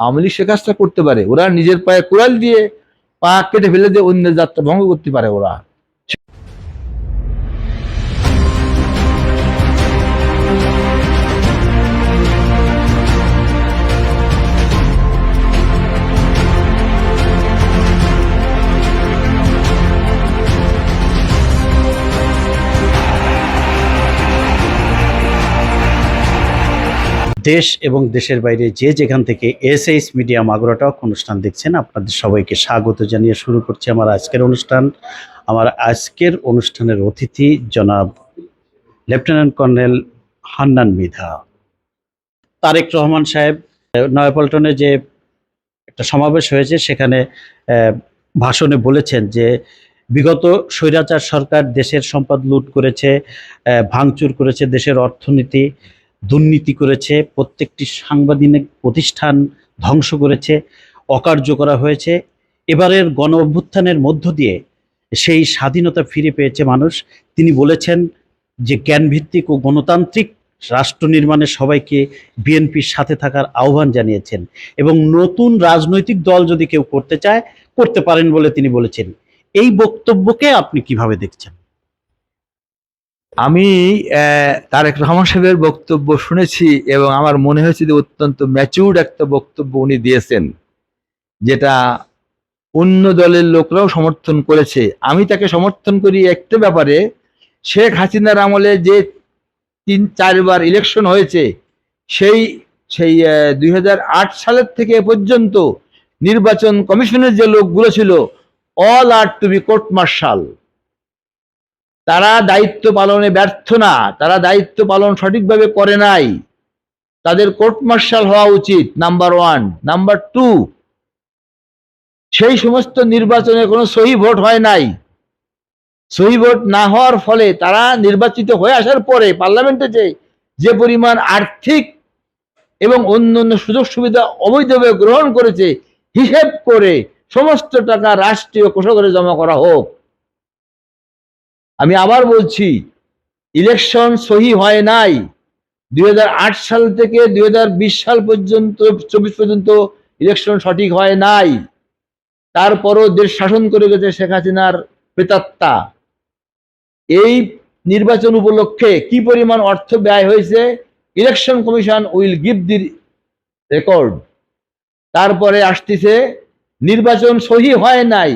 আওয়ামী লীগ সে কাজটা করতে পারে। ওরা নিজের পায়ে কোরাল দিয়ে পা কেটে ফেলে দিয়ে অন্যের যাত্রা ভঙ্গ করতে পারে ওরা। দেশ এবং দেশের বাইরে যে যেখান থেকে S H media Magura talk অনুষ্ঠান দেখছেন, আপনাদের সবাইকে স্বাগত জানিয়ে শুরু করছি আমার আজকের অনুষ্ঠান। আমার আজকের অনুষ্ঠানের অতিথি জনাব লেফটেন্যান্ট কর্নেল হান্নান মিধা। তারেক রহমান সাহেব, নয়াপল্টনে যে একটা সমাবেশ হয়েছে, সেখানে ভাষণে বলেছেন যে বিগত স্বৈরাচার সরকার দেশের সম্পদ লুট করেছে ভাঙচুর করেছে দেশের অর্থনীতি দুর্নীতি করেছে, প্রত্যেকটি সাংবাদিক প্রতিষ্ঠান ধ্বংস করেছে অকার্য করা হয়েছে। এবারের গণ অভ্যুত্থানের মধ্য দিয়ে সেই স্বাধীনতা ফিরে পেয়েছে মানুষ। তিনি বলেছেন যে, জ্ঞানভিত্তিক ও গণতান্ত্রিক রাষ্ট্র নির্মাণে সবাইকে বিএনপির সাথে থাকার আহ্বান জানিয়েছেন এবং নতুন রাজনৈতিক দল যদি কেউ করতে চায়, করতে পারেন বলে তিনি বলেছেন। এই বক্তব্যকে আপনি কীভাবে দেখছেন? আমি তারেক রহমান সাহেবের বক্তব্য শুনেছি এবং আমার মনে হয়েছে যে অত্যন্ত ম্যাচিউর্ড একটা বক্তব্য উনি দিয়েছেন, যেটা অন্য দলের লোকরাও সমর্থন করেছে। আমি তাকে সমর্থন করি একটা ব্যাপারে, শেখ হাসিনার আমলে যে তিন, চারবার ইলেকশন হয়েছে, সেই সেই দুই হাজার আট সালের থেকে পর্যন্ত নির্বাচন কমিশনের যে লোকগুলো ছিল all are to be court martial তারা দায়িত্ব পালনে ব্যর্থ না, তারা দায়িত্ব পালন সঠিকভাবে করে নাই। তাদের কোর্ট মার্শাল হওয়া উচিত, নাম্বার ওয়ান। নাম্বার টু, সেই সমস্ত নির্বাচনে কোনো সহি ভোট হয় নাই। সহি ভোট না হওয়ার ফলে তারা নির্বাচিত হয়ে আসার পরে পার্লামেন্টে যে যে পরিমাণ আর্থিক এবং অন্য অন্য সুযোগ সুবিধা অবৈধভাবে গ্রহণ করেছে, হিসেব করে সমস্ত টাকা রাষ্ট্রীয় কোষাগারে জমা করা হোক। আমি আবার বলছি ইলেকশন সহি হয় নাই। দু হাজার আট সাল থেকে দুই হাজার বিশ সাল পর্যন্ত, চব্বিশ পর্যন্ত ইলেকশন সঠিক হয় নাই। তারপরও দেশ শাসন করে গেছে শেখ হাসিনার প্রেতাত্মা। এই নির্বাচন উপলক্ষে কি পরিমাণ অর্থ ব্যয় হয়েছে election commission will give the record তারপরে আসতেছে, নির্বাচন সহি হয় নাই।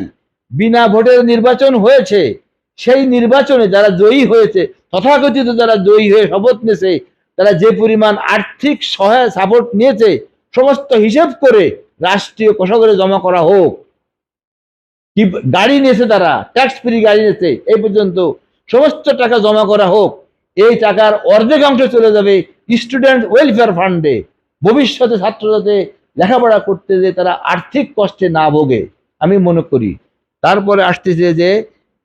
বিনা ভোটের নির্বাচন হয়েছে। সেই নির্বাচনে যারা জয়ী হয়েছে, তথাকথিত যারা জয়ী হয়ে শপথ নিয়েছে, তারা যে পরিমাণ আর্থিক সহায় সাপোর্ট নিয়েছে, সমস্ত হিসেব করে রাষ্ট্রীয় কোষাগারে জমা করা হোক। কি গাড়ি নিয়েছে তারা ট্যাক্স ফ্রি গাড়ি নিয়েছে, এই পর্যন্ত সমস্ত টাকা জমা করা হোক, এই টাকার অর্ধেকাংশ চলে যাবে স্টুডেন্ট ওয়েলফেয়ার ফান্ডে ভবিষ্যতে ছাত্র যাতে লেখাপড়া করতে যে তারা আর্থিক কষ্টে না ভোগে, আমি মনে করি। তারপরে আসতেছে যে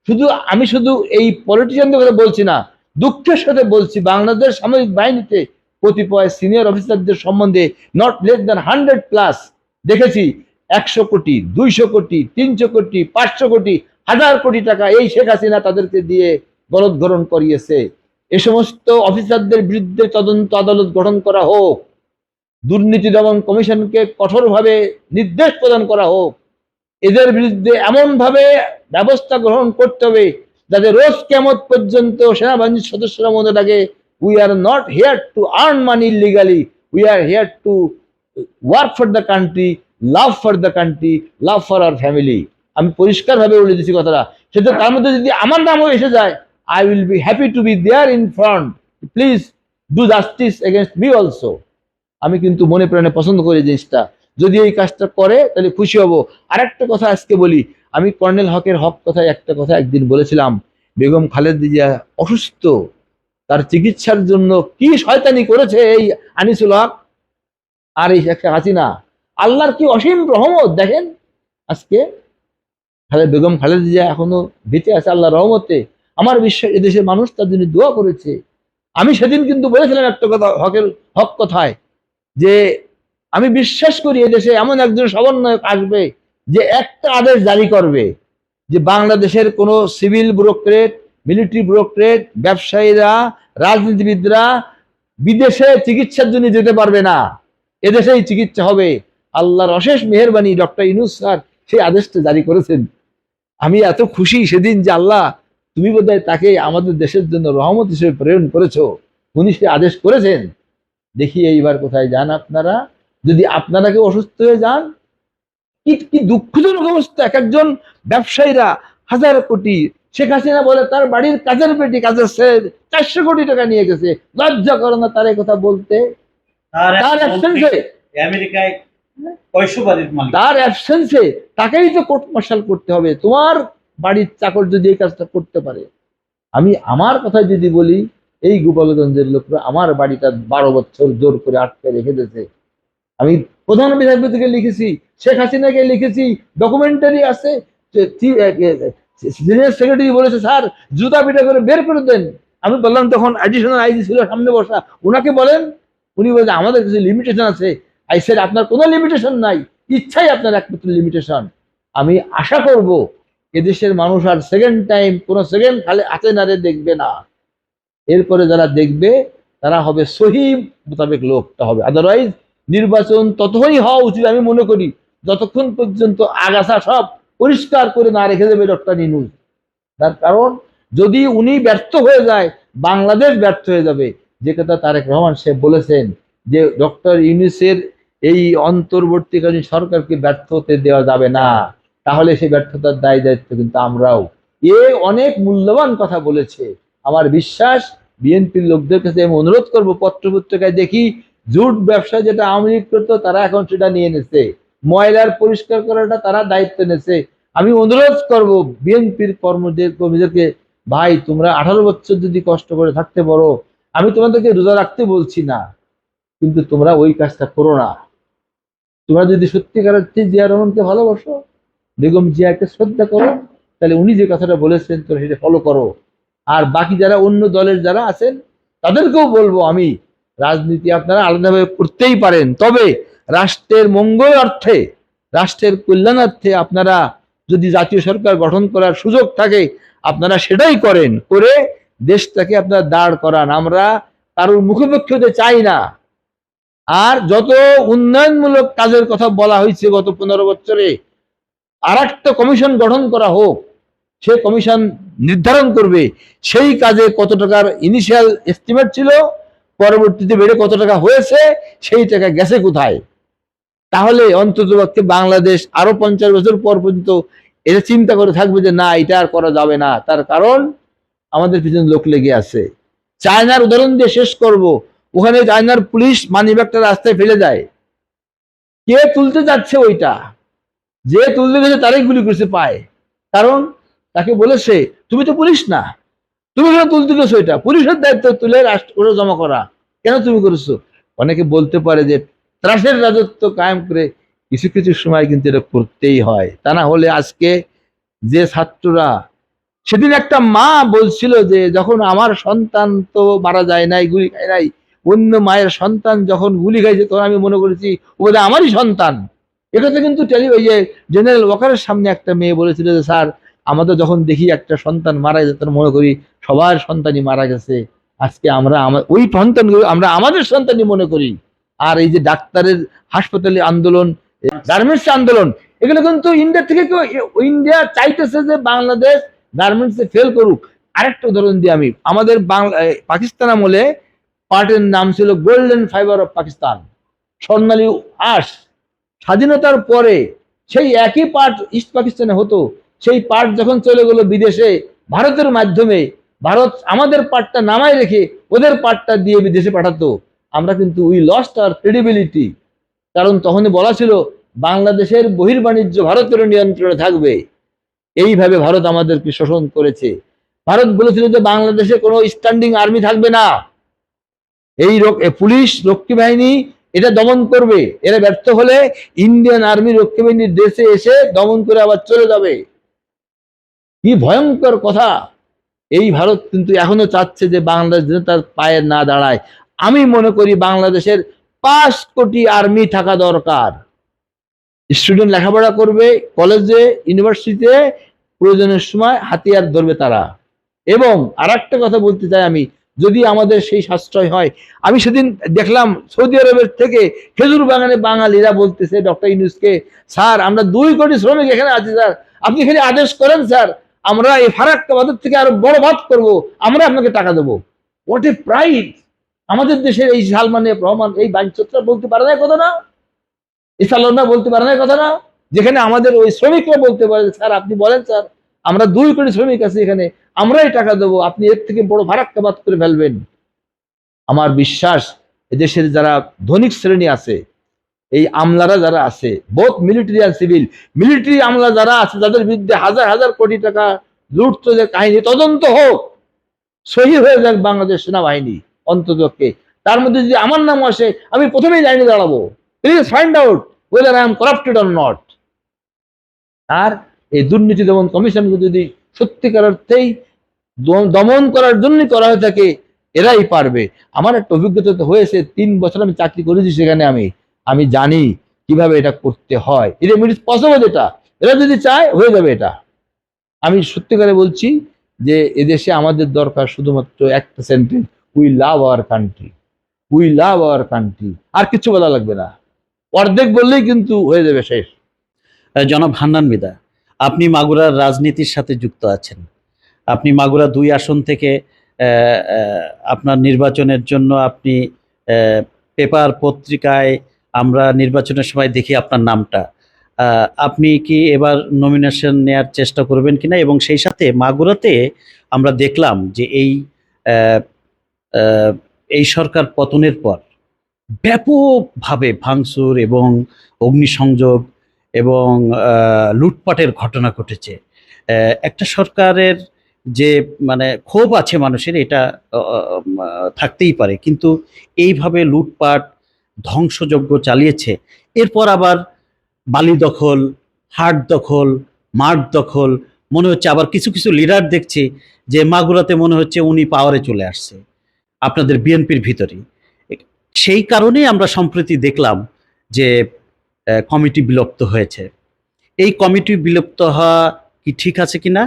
শুধু আমি শুধু এই পলিটিশিয়ানদের কথা বলছি না, দুঃখের সাথে বলছি বাংলাদেশ সামরিক বাহিনীতে কতিপয় সিনিয়র অফিসারদের সম্বন্ধে not less than hundred plus দেখেছি, একশো কোটি, দুইশো কোটি, তিনশো কোটি, পাঁচশো কোটি, হাজার কোটি টাকা এই শেখ হাসিনা তাদেরকে দিয়ে গলদঘরণ করিয়েছে। এ সমস্ত অফিসারদের বিরুদ্ধে তদন্ত আদালত গঠন করা হোক, দুর্নীতি দমন কমিশনকে কঠোরভাবে নির্দেশ প্রদান করা হোক এদের বিরুদ্ধে এমনভাবে ব্যবস্থা গ্রহণ করতে হবে যাতে রোজ কেমত পর্যন্ত সেনাবাহিনীর সদস্যরা মনে লাগে we are not here to earn money illegally we are here to work for the country love for the country love for our family আমি পরিষ্কারভাবে বলে দিচ্ছি কথাটা। সেটা তার মধ্যে যদি আমার নামও এসে যায় I will be happy to be there in front please do justice against me also আমি কিন্তু মনে প্রাণে পছন্দ করি জিনিসটা। যদি এই কাজটা করে, তাহলে খুশি হব। আরেকটা কথা আজকে বলি। আমি কর্নেল হকের হক কথায় একটা কথা একদিন বলেছিলাম। বেগম খালেদা অসুস্থ। তার চিকিৎসার জন্য কি শয়তানি করেছে এই আনিসুল হক? আর এই শেখ হাসিনা? আল্লাহর কি অসীম রহমত? দেখেন, আজকে খালেদ বেগম খালেদা জিয়া এখনও বেঁচে আছে আল্লাহ রহমতে। আমার বিশ্বাস, এদেশের মানুষ তার জন্য দোয়া করেছে। আমি সেদিন কিন্তু বলেছিলাম একটা কথা হকের হক কথায়, যে আমি বিশ্বাস করি এদেশে এমন একজন সমন্বয়ক আসবে যে একটা আদেশ জারি করবে যে বাংলাদেশের কোনো সিভিল ব্রোকরেট মিলিটারি ব্রোকরেট ব্যবসায়ীরা, রাজনীতিবিদরা বিদেশে চিকিৎসার জন্য যেতে পারবে না। এদেশেই চিকিৎসা হবে। আল্লাহর অশেষ মেহেরবানি ডক্টর ইনুস স্যার সেই আদেশটা জারি করেছেন। আমি এত খুশি সেদিন যে আল্লাহ, তুমি বোধহয় তাকে আমাদের দেশের জন্য রহমত হিসেবে প্রেরণ করেছ। উনি সে আদেশ করেছেন। দেখি এইবার কোথায় যান আপনারা। যদি আপনারা কেউ অসুস্থ হয়ে যান কি কি দুঃখজনক অবস্থা। এক একজন ব্যবসায়ীরা হাজার কোটি শেখ হাসিনা বলে তার বাড়ির কাজের পেটি কাজের শেষ চারশো কোটি টাকা নিয়ে গেছে। লজ্জা করে না তার কথা বলতে? তার অ্যাবসেন্সে আমেরিকায় তার অ্যাবসেন্সে তাকেই তো কোর্ট মার্শাল করতে হবে। তোমার বাড়ির চাকর যদি এই কাজটা করতে পারে। আমি আমার কথা যদি বলি এই গোপালগঞ্জের লোকরা আমার বাড়িটা বারো বছর জোর করে আটকে রেখে দিয়েছে। আমি প্রধান বিচারপতিকে লিখেছি, শেখ হাসিনাকে লিখেছি ডকুমেন্টারি আছে সিনিয়র সেক্রেটারি বলেছে, স্যার, জুতা পিটা করে বের করে দেন। আমি বললাম, তখন অ্যাডিশনাল আইজি ছিল সামনে বসা। ওনাকে বলেন, উনি বলছে, আমাদের কিছু লিমিটেশন আছে। আই সেড আপনার কোনো লিমিটেশন নাই। ইচ্ছাই আপনার একমাত্র লিমিটেশন আমি আশা করব, এদেশের মানুষ আর সেকেন্ড টাইম কোনো সেকেন্ড খালি হাতে নাড়ে দেখবে না। এরপরে যারা দেখবে, তারা হবে সহি মোতাবেক লোকটা হবে। আদারওয়াইজ নির্বাচন ততই হওয়া উচিত আমি মনে করি, যতক্ষণ পর্যন্ত আগাছা সব পরিষ্কার করে না রেখে দেবে ডক্টর নিনুজ তার কারণ, যদি উনি ব্যর্থ হয়ে যায়, বাংলাদেশ ব্যর্থ হয়ে যাবে। যে কথা তারেক রহমান সাহেব বলেছেন যে, ডক্টর ইউনিসের এই অন্তর্বর্তীকালীন সরকারকে ব্যর্থ হতে দেওয়া যাবে না। তাহলে সেই ব্যর্থতার দায় দায়িত্ব কিন্তু আমরাও। এ অনেক মূল্যবান কথা বলেছে। আমার বিশ্বাস, বিএনপির লোকদের কাছে আমি অনুরোধ করব, পত্রপত্রিকায় দেখি জুট ব্যবসা যেটা আওয়ামী লীগ করতো, তারা এখন সেটা নিয়ে নেছে। ময়লার পরিষ্কার করাটা তারা দায়িত্ব নেছে। আমি অনুরোধ করব বিএনপির কর্মদের, কর্মীদেরকে, ভাই, তোমরা আঠারো বছর যদি কষ্ট করে থাকতে পারো, আমি তোমাদেরকে রোজা রাখতে বলছি না, কিন্তু তোমরা ওই কাজটা করো না। তোমরা যদি সত্যিকার অর্থে জিয়া রহমানকে ভালোবাসো, বেগম জিয়াকে শ্রদ্ধা করো, তাহলে উনি যে কথাটা বলেছেন, তোমরা সেটা ফলো করো। আর বাকি যারা অন্য দলের যারা আছেন, তাদেরকেও বলব আমি রাজনীতি আপনারা আলাদাভাবে করতেই পারেন। তবে রাষ্ট্রের মঙ্গল অর্থে, রাষ্ট্রের কল্যাণার্থে আপনারা যদি জাতীয় সরকার গঠন করার সুযোগ থাকে, আপনারা সেটাই করেন। করে দেশটাকে আপনারা দাঁড় করান। আমরা কারোর মুখোমুখি হতে চাই না। আর যত উন্নয়নমূলক কাজের কথা বলা হয়েছে গত পনেরো বছরে আর একটা কমিশন গঠন করা হোক, সে কমিশন নির্ধারণ করবে। সেই কাজে কত টাকার ইনিশিয়াল এস্টিমেট ছিল? পরবর্তীতে বেড়ে কত টাকা হয়েছে, সেই টাকা গেছে কোথায়? তাহলে অন্তত পক্ষে বাংলাদেশ আরও পঞ্চাশ বছর পর পর্যন্ত এটা চিন্তা করে থাকবে যে, না, এটা আর করা যাবে না। তার কারণ আমাদের পিছনে লোক লেগে আছে। চায়নার উদাহরণ দিয়ে শেষ করব। ওখানে চায়নার পুলিশ মানিব্যাগটা রাস্তায় ফেলে দেয়। কে তুলতে যাচ্ছে ওইটা? যে তুলতে গেছে তারাই গুলি করছে পায়। কারণ তাকে বলেছে, তুমি তো পুলিশ না। তুমি কেন তুলতে গেছো এটা? পুলিশের দায়িত্ব তুলে রাষ্ট্র জমা করা। কেন তুমি করেছ? অনেকে বলতে পারে যে ত্রাসের রাজত্ব কায়েম করে কিছু কিছু সময় কিন্তু এটা করতেই হয়। তা না হলে আজকে যে ছাত্ররা, সেদিন একটা মা বলছিল যে যখন আমার সন্তান তো মারা যায় নাই, গুলি খায় নাই, অন্য মায়ের সন্তান যখন গুলি খাইছে, তখন আমি মনে করেছি, ও বোধহয় আমারই সন্তান। এটাতে কিন্তু টেলি ওই যে জেনারেল ওয়াকারের সামনে একটা মেয়ে বলেছিল যে, স্যার, আমাদের যখন দেখি একটা সন্তান মারা গেছে, তখন মনে করি সবার সন্তানই মারা গেছে। আজকে আমরা ওই সন্তানগুলো আমরা আমাদের সন্তানই মনে করি। আর এই যে ডাক্তারের হাসপাতালে আন্দোলন গার্মেন্টস আন্দোলন, এগুলো কিন্তু ইন্ডিয়া থেকে কেউ ইন্ডিয়া চাইতেছে যে বাংলাদেশ গার্মেন্টসে ফেল করুক। আরেকটা উদাহরণ দিই আমি। আমাদের বাংলা পাকিস্তান আমলে পার্টের নাম ছিল গোল্ডেন ফাইবার অফ পাকিস্তান স্বর্ণালী আঁশ। স্বাধীনতার পরে সেই একই পার্ট ইস্ট পাকিস্তানে হতো। সেই পার্ট যখন চলে গেল বিদেশে, ভারতের মাধ্যমে ভারত আমাদের পার্টটা নামায় রেখে ওদের পার্টটা দিয়ে বিদেশে পাঠাতো। আমরা কিন্তু উই লস্ট আর ক্রেডিবিলিটি কারণ তখনই বলা ছিল, বাংলাদেশের বহির্বাণিজ্য ভারতের নিয়ন্ত্রণে থাকবে। এইভাবে ভারত আমাদেরকে শোষণ করেছে। ভারত বলেছিল যে বাংলাদেশে কোনো স্ট্যান্ডিং আর্মি থাকবে না। এই পুলিশ, রক্ষী বাহিনী, এটা দমন করবে। এরা ব্যর্থ হলে ইন্ডিয়ান আর্মি রক্ষী বাহিনীর দেশে এসে দমন করে আবার চলে যাবে। কি ভয়ঙ্কর কথা। এই ভারত কিন্তু এখনও চাচ্ছে যে বাংলাদেশ যেন তার পায়ে না দাঁড়ায়। আমি মনে করি বাংলাদেশের পাঁচ কোটি আর্মি থাকা দরকার। স্টুডেন্ট লেখাপড়া করবে, কলেজে, ইউনিভার্সিটিতে, প্রয়োজনের সময় হাতিয়ার ধরবে তারা। এবং আর কথা বলতে চাই আমি, যদি আমাদের সেই সাশ্রয় হয়, আমি সেদিন দেখলাম সৌদি আরবের থেকে খেজুর বাগানে বাঙালিরা বলতেছে, ডক্টর ইউনুসকে, স্যার, আমরা দুই কোটি শ্রমিক এখানে আছি, স্যার। আপনি খালি আদেশ করেন, স্যার। আমরা এই ফারাক্কা বাজার থেকে আরও বড় ভাত করব, আমরা আপনাকে টাকা দেবো। হোয়াট এ প্রাইড আমাদের দেশের এই সালমানে রহমান, এই বাঞ্চতরা বলতে পারে না কথা না? ইসালনা বলতে পারে না কথা না? যেখানে আমাদের ওই শ্রমিকরা বলতে পারে, স্যার, আপনি বলেন, স্যার, আমরা দুই কোটি শ্রমিক আছি এখানে, আমরাই টাকা দেবো, আপনি এর থেকে বড় ফারাক্কাবাদ করে ফেলবেন। আমার বিশ্বাস, এদেশের যারা ধনিক শ্রেণি আছে এই আমলারা যারা আছে বোথ মিলিটারি আর সিভিল মিলিটারি আমলা যারা আছে, যাদের বিরুদ্ধে হাজার হাজার কোটি টাকা লুট যে কাহিনী তদন্ত হোক সহি হয়ে যাক বাংলাদেশ সেনাবাহিনী অন্ততকে তার মধ্যে যদি আমার নাম আসে, আমি প্রথমেই লাইনে দাঁড়াবো। Please find out whether I am corrupted or not আর এই দুর্নীতি দমন কমিশনকে যদি সত্যিকার অর্থেই দমন করার জন্যই করা হয়ে থাকে, এরাই পারবে। আমার একটা অভিজ্ঞতা তো হয়েছে, তিন বছর আমি চাকরি করেছি সেখানে আমি। আমি জানি কীভাবে এটা করতে হয়। এটা ইট ইজ পসিবল এটা এরা যদি চায়, হয়ে যাবে এটা। আমি সত্যিকারে বলছি যে এদেশে আমাদের দরকার শুধুমাত্র একটা sentence we love our country we love our country আর কিছু বলা লাগবে না। অর্ধেক বললেই কিন্তু হয়ে যাবে শেষ। জনাব হান্নান মিদা আপনি মাগুরার রাজনীতির সাথে যুক্ত আছেন। আপনি মাগুরা দুই আসন থেকে আপনার নির্বাচনের জন্য আপনি পেপার পত্রিকায় আমরা নির্বাচনের সময় দেখি আপনার নামটা। আপনি কি এবার নমিনেশন নেয়ার চেষ্টা করবেন কিনা? এবং সেই সাথে মাগুরাতে আমরা দেখলাম যে এই এই সরকার পতনের পর ব্যাপকভাবে ভাঙচুর এবং অগ্নিসংযোগ এবং লুটপাটের ঘটনা ঘটেছে। একটা সরকারের যে মানে ক্ষোভ আছে মানুষের, এটা থাকতেই পারে। কিন্তু এইভাবে লুটপাট ধ্বংসযজ্ঞ চালিয়েছে। এরপর আবার বালি দখল, হাট দখল, মাঠ দখল, মনে হচ্ছে আবার কিছু কিছু লিডার দেখছি যে মাগুরাতে মনে হচ্ছে উনি পাওয়ারে চলে আসছে, আপনাদের বিএনপির ভিতরেই সেই কারণেই আমরা সম্প্রতি দেখলাম যে কমিটি বিলুপ্ত হয়েছে। এই কমিটি বিলুপ্ত হওয়া কি ঠিক আছে কিনা?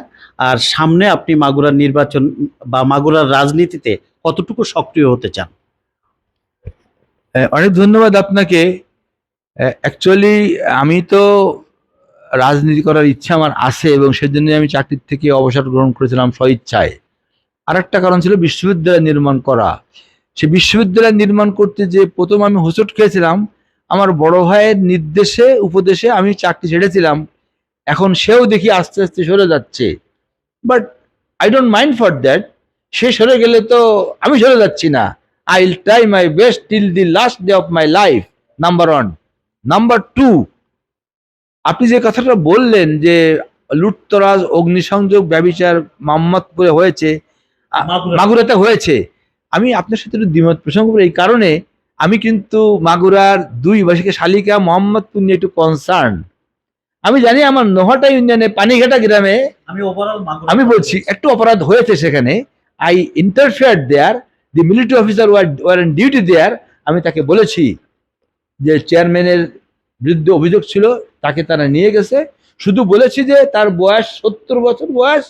আর সামনে আপনি মাগুরার নির্বাচন বা মাগুরার রাজনীতিতে কতটুকু সক্রিয় হতে চান? অনেক ধন্যবাদ আপনাকে। অ্যাকচুয়ালি আমি তো রাজনীতি করার ইচ্ছা আমার আছে এবং সেজন্য আমি চাকরির থেকে অবসর গ্রহণ করেছিলাম স্বইচ্ছায়। আর একটা কারণ ছিল বিশ্ববিদ্যালয় নির্মাণ করা। সে বিশ্ববিদ্যালয় নির্মাণ করতে যে প্রথম আমি হোঁচট খেয়েছিলাম, আমার বড় ভাইয়ের নির্দেশে, উপদেশে আমি চাকরি ছেড়েছিলাম। এখন সেও দেখি আস্তে আস্তে সরে যাচ্ছে। But I don't mind for that সে সরে গেলে তো আমি সরে যাচ্ছি না। I will try my best till the last day of my life number one number two আপনি যে কথাটা বললেন যে লুটতরাজ অগ্নিসংযোগ ব্যবিচার মোহাম্মদপুরে হয়েছে মাগুরাতে। হয়েছে। আমি আপনার সাথে একটু দ্বিমত প্রসঙ্গ করে এই কারণে আমি কিন্তু মাগুরার দুই বাসীকে শালিকা মোহাম্মদপুর নিয়ে একটু কনসার্ন আমি জানি আমার নোহাটা ইউনিয়নে পানিঘাটা গ্রামে আমি বলছি একটু অপরাধ হয়েছে সেখানে। I interfere there the military officer war in duty there আমি তাকে বলেছি যে চেয়ারম্যানের বিরুদ্ধে অভিযোগ ছিল, তাকে তারা নিয়ে গেছে। শুধু বলেছি যে তার বয়স সত্তর বছর বয়স,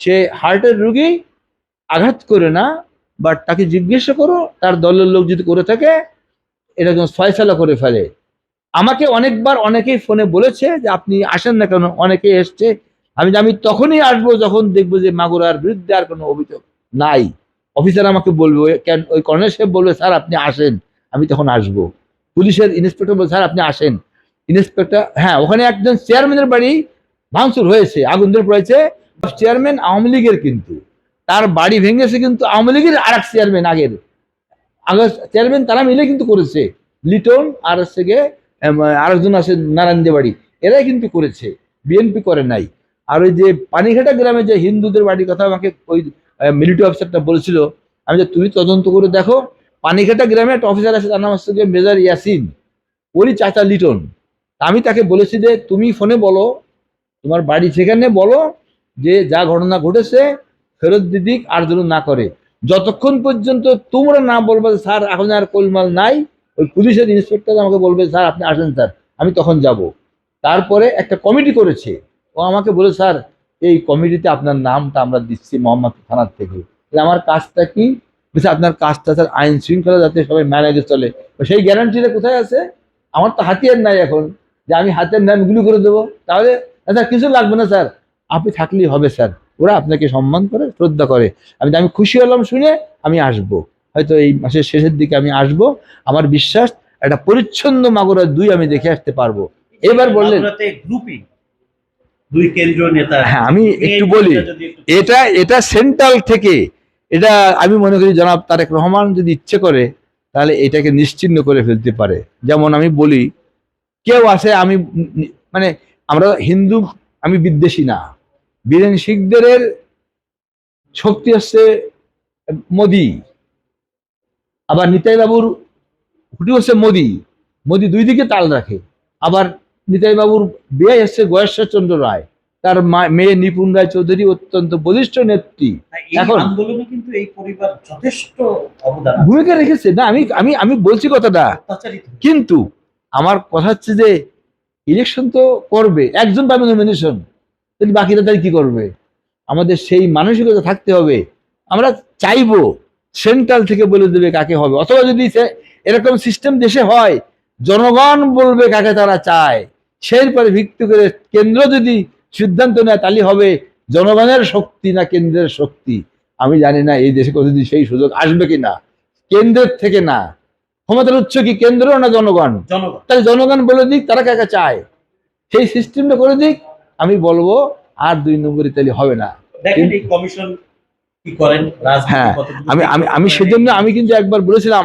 সে হার্টের রুগী, আঘাত করে না বাট তাকে জিজ্ঞেস করো, তার দলের লোক যদি করে থাকে, এটা যেন ফয়সালা করে ফেলে। আমাকে অনেকবার অনেকেই ফোনে বলেছে যে আপনি আসেন না কেন, অনেকে এসছে। আমি আমি তখনই আসব যখন দেখব যে মাগুরার বিরুদ্ধে আর কোনো অভিযোগ নাই। অফিসার আমাকে বলবে ওই কর্নেল সাহেব বলবে স্যার আপনি আসেন আমি তখন আসব। পুলিশের ইন্সপেক্টর বলবে স্যার আপনি আসেন। ইন্সপেক্টর হ্যাঁ ওখানে একজন চেয়ারম্যানের বাড়ি ভাঙচুর হয়েছে আগুন ধরে পড়েছে। চেয়ারম্যান আওয়ামী লীগের কিন্তু। তার বাড়ি ভেঙেছে কিন্তু আওয়ামী লীগের আর এক চেয়ারম্যান আগের। আগের চেয়ারম্যান তারা মিলে কিন্তু করেছে। লিটন আর হচ্ছে এম, আরেকজন আছে নারায়ণদে বাড়ি এরাই কিন্তু করেছে। বিএনপি করে নাই। আর ওই যে পানিঘাটা গ্রামে যে হিন্দুদের বাড়ির কথা আমাকে ওই মিলিটারি অফিসারটা বলেছিল আমি যে তুমি তদন্ত করে দেখো পানিঘাটা গ্রামে একটা অফিসার আছে তার নাম হচ্ছে গিয়ে মেজর ইয়াসিন। ওরই চাচা লিটন। আমি তাকে বলেছি যে তুমি ফোনে বলো তোমার বাড়ি সেখানে বলো যে যা ঘটনা ঘটেছে ফেরত দিদিক আর যেন না করে। যতক্ষণ পর্যন্ত তোমরা না বলবে যে, স্যার এখন আর কোলমাল নাই ওই পুলিশের ইন্সপেক্টর আমাকে বলবে স্যার আপনি আসেন স্যার আমি তখন যাব। তারপরে একটা কমিটি করেছে। ও আমাকে বলে স্যার এই কমিটিতে আপনার নামটা আমরা দিচ্ছি মোহাম্মদ থানার থেকে। আমার কাজটা কি? আপনার কাজটা স্যার আইন শৃঙ্খলা যাতে সবাই ম্যানেজে চলে। সেই গ্যারান্টিটা কোথায় আছে? আমার তো হাতিয়ার নাই এখন। যে আমি হাতের নাম গুলি করে দেবো। তাহলে স্যার কিছু লাগবে না স্যার। আপনি থাকলেই হবে স্যার। ওরা আপনাকে সম্মান করে, শ্রদ্ধা করে। আমি আমি খুশি হলাম শুনে আমি আসব। হয়তো এই মাসের শেষের দিকে আমি আসব। আমার বিশ্বাস, একটা পরিচ্ছন্ন মাগুরা দুই আমি দেখে আসতে পারব। এবার বললেন দুই কেন্দ্রীয় নেতা হ্যাঁ আমি একটু বলি এটা এটা সেন্ট্রাল থেকে এটা আমি মনে করি জনাব তারেক রহমান যদি ইচ্ছে করে তাহলে এটাকে নিশ্চিহ্ন করে ফেলতে পারে। যেমন আমি বলি কেউ আছে আমি মানে আমরা হিন্দু আমি বিদ্বেষী না। বীরেন শিখদের শক্তি হচ্ছে মোদি। আবার নিতাই বাবুর হুটি হচ্ছে মোদি। মোদি দুই দিকে তাল রাখে। আবার নিতাই বাবুর বিয়ে হচ্ছে গয়েশ্বর চন্দ্র রায়। তার মেয়ে নিপুণ রায় চৌধুরী অত্যন্ত বলিষ্ঠ নেত্রী। এখন- আন্দোলনে কিন্তু এই পরিবার যথেষ্ট অবদান ভূমিকা রেখেছে। না আমি আমি আমি বলছি কথাটা। কিন্তু আমার কথা হচ্ছে যে ইলেকশন তো করবে একজন পাবে নমিনেশন কিন্তু বাকিরা তাই কি করবে? আমাদের সেই মানসিকতা থাকতে হবে। আমরা চাইব সেন্ট্রাল থেকে বলে দেবে কাকে হবে। অথবা যদি এরকম সিস্টেম দেশে হয় জনগণ বলবে কাকে তারা চায়। সেই পরে ভিত্তি করে কেন্দ্র যদি সিদ্ধান্ত নেয় তাহলে হবে জনগণের শক্তি না কেন্দ্রের শক্তি। আমি জানি না এই দেশে কোনোদিন সেই সুযোগ আসবে কি না কেন্দ্রের থেকে না। ক্ষমতার উৎস কি কেন্দ্র না জনগণ? তাহলে জনগণ বলে দিক তারা কাকে চায়? সেই সিস্টেমটা করে দিক আমি বলব আর দুই নম্বরে তাহলে হবে না। কমিশন কি করেন? হ্যাঁ, আমি আমি সেজন্য আমি কিন্তু একবার বলেছিলাম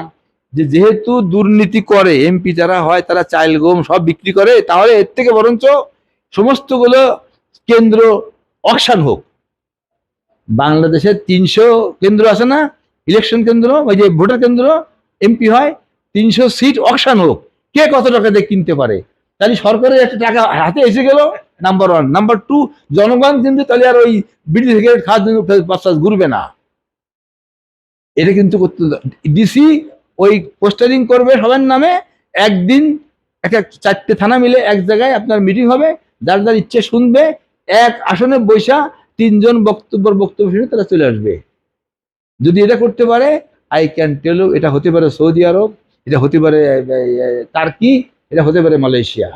যে যেহেতু দুর্নীতি করে এমপি যারা হয় তারা চাইল গম সব বিক্রি করে, তাহলে এর থেকে বরঞ্চ সমস্তগুলো কেন্দ্র অকশান হোক। বাংলাদেশের তিনশো কেন্দ্র আছে না? ইলেকশন কেন্দ্র, ওই যে ভোটার কেন্দ্র এমপি হয়, তিনশো সিট অকশান হোক। কে কত টাকা দিয়ে কিনতে পারে? তাহলে সরকারের একটা টাকা হাতে এসে গেল নাম্বার ওয়ান নাম্বার টু জনগণ কিন্তু তাহলে আর ওই বিড়ি সিগারেট খাওয়ার জন্য ঘুরবে না। এটা কিন্তু করতে ডিসি ওই পোস্টারিং করবে সবার নামে, একদিন এক এক চারটে থানা মিলে এক জায়গায় আপনার মিটিং হবে, যার যার ইচ্ছে শুনবে, এক আসনে বৈশা তিনজন বক্তব্য বক্তব্য শুনে তারা চলে আসবে। যদি এটা করতে পারে আই ক্যান টেল এটা হতে পারে সৌদি আরব, এটা হতে পারে টার্কি, এটা হতে পারে মালয়েশিয়া।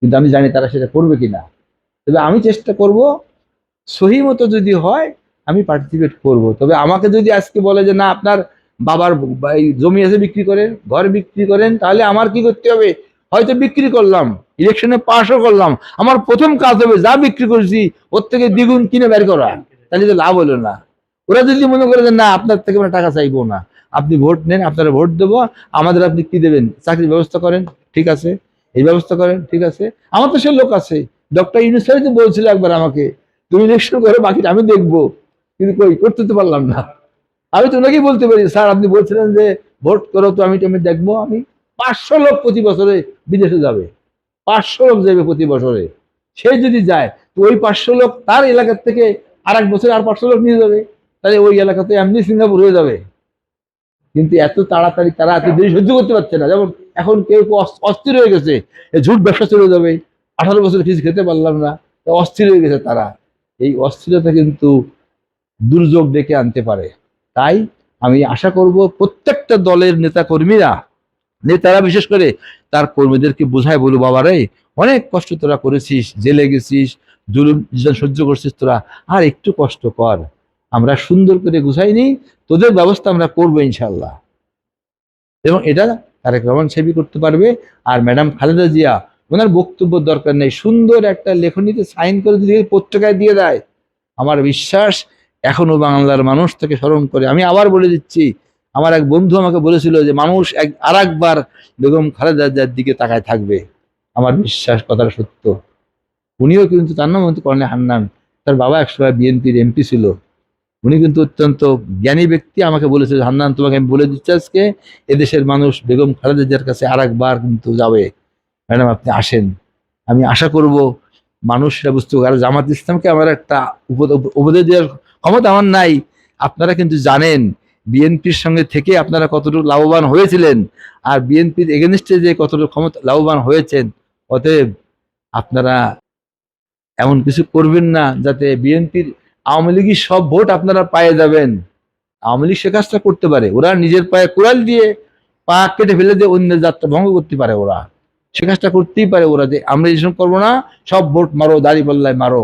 কিন্তু আমি জানি তারা সেটা করবে কিনা তবে আমি চেষ্টা করব সহি মতো যদি হয়, আমি পার্টিসিপেট করব। তবে আমাকে যদি আজকে বলে যে না, আপনার বাবার জমি আছে বিক্রি করেন ঘর বিক্রি করেন, তাহলে আমার কি করতে হবে? হয়তো বিক্রি করলাম ইলেকশনে পাশও করলাম, আমার প্রথম কাজ হবে যা বিক্রি করেছি, ওর থেকে দ্বিগুণ কিনে বের করা, তাহলে তো লাভ হলো না। ওরা যদি মনে করে যে না, আপনার থেকে আমরা টাকা চাইব না, আপনি ভোট নেন, আপনারা ভোট দেবো, আমাদের আপনি কি দেবেন? চাকরির ব্যবস্থা করেন, ঠিক আছে? এই ব্যবস্থা করেন, ঠিক আছে? আমার তো সে লোক আছে ডক্টর ইউনুসারি তো বলছিল একবার আমাকে, তুমি ইলেকশন করে, বাকিটা আমি দেখব। কিন্তু কই, করতে তো পারলাম না। আমি তো ওনাকেই বলতে পারি, স্যার, আপনি বলছিলেন যে ভোট করো তো, আমি তুমি দেখব, আমি পাঁচশো লোক প্রতি বছরে বিদেশে যাবে, পাঁচশো লোক যাবে প্রতি বছরে, সে যদি যায়, তো ওই পাঁচশো লোক তার এলাকার থেকে আর এক বছরে আর পাঁচশো লোক নিয়ে যাবে, তাহলে ওই এলাকাতে এমনি সিঙ্গাপুর হয়ে যাবে। কিন্তু এত তাড়াতাড়ি তারা এত দেরি সহ্য করতে পারছে না, যেমন এখন কেউ কেউ অস্থির হয়ে গেছে ঝুট ব্যবসা চলে যাবে, আঠারো বছর কিছু খেতে পারলাম না অস্থির হয়ে গেছে তারা, এই অস্থিরতা কিন্তু দুর্যোগ ডেকে আনতে পারে। তাই আমি আশা করব প্রত্যেকটা দলের নেতা কর্মীরা নেতারা বিশেষ করে তার কর্মীদেরকে বোঝায় বলু বাবা রে অনেক কষ্ট তোরা করেছিস, জেলে গেছিস, জুলুম সহ্য করছিস তোরা, আর একটু কষ্ট কর। আমরা সুন্দর করে গুছাইনি তোদের ব্যবস্থা আমরা করব ইনশাল্লাহ এবং এটা তারেক রহমান সেবি করতে পারবে। আর ম্যাডাম খালেদা জিয়া, ওনার বক্তব্য দরকার নেই, সুন্দর একটা লেখনীতে সাইন করে যদি পত্রিকায় দিয়ে দেয়। আমার বিশ্বাস এখনও বাংলার মানুষ তাকে স্মরণ করে। আমি আবার বলে দিচ্ছি, আমার এক বন্ধু আমাকে বলেছিল যে মানুষ এক আর একবার বেগম খালেদা দিকে তাকায় থাকবে। আমার বিশ্বাস কথাটা সত্য। উনিও কিন্তু তার নাম কিন্তু কর্ণে হান্নান, তার বাবা একসময় বিএনপির এমপি ছিল। উনি কিন্তু অত্যন্ত জ্ঞানী ব্যক্তি, আমাকে বলেছে হান্নান, তোমাকে আমি বলে দিচ্ছি আজকে, এদেশের মানুষ বেগম খালেদা কাছে আর একবার কিন্তু যাবে। ম্যাডাম, আপনি আসেন। আমি আশা করব মানুষরা বুঝতে পারে। জামাত ইসলামকে আমার একটা উপ- উপদেশ দেওয়ার ক্ষমতা আমার নাই। আপনারা কিন্তু জানেন, বিএনপির সঙ্গে থেকে আপনারা কতটুকু লাভবান হয়েছিলেন আর বিএনপির এগেনস্টে যে কতটুকু ক্ষমতা লাভবান হয়েছেন, অতএব আপনারা এমন কিছু করবেন না যাতে বিএনপির আওয়ামী লীগের সব ভোট আপনারা পায়ে যাবেন। আওয়ামী লীগ সে কাজটা করতে পারে। ওরা নিজের পায়ে কোড়াল দিয়ে পা কেটে ফেলে দিয়ে অন্যের যাত্রা ভঙ্গ করতে পারে ওরা। সে কাজটা করতেই পারে ওরা যে, আমরা এই করব না, সব ভোট মারো, দাড়ি পাল্লায় মারো।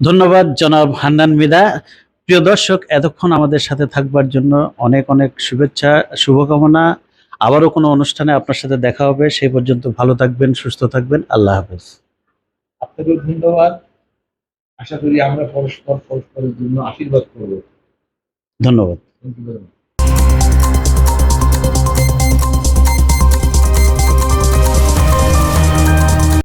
ধন্যবাদ জনাব হান্নান মিদা। প্রিয় দর্শক এতক্ষণ আমাদের সাথে থাকবার জন্য অনেক অনেক শুভেচ্ছা শুভকামনা। আবারও কোনো অনুষ্ঠানে আপনার সাথে দেখা হবে। সেই পর্যন্ত ভালো থাকবেন সুস্থ থাকবেন। আল্লাহ হাফেজ। আপনাকেও ধন্যবাদ। আশা করি আমরা পরস্পর পরস্পরের জন্য আশীর্বাদ করব। ধন্যবাদ।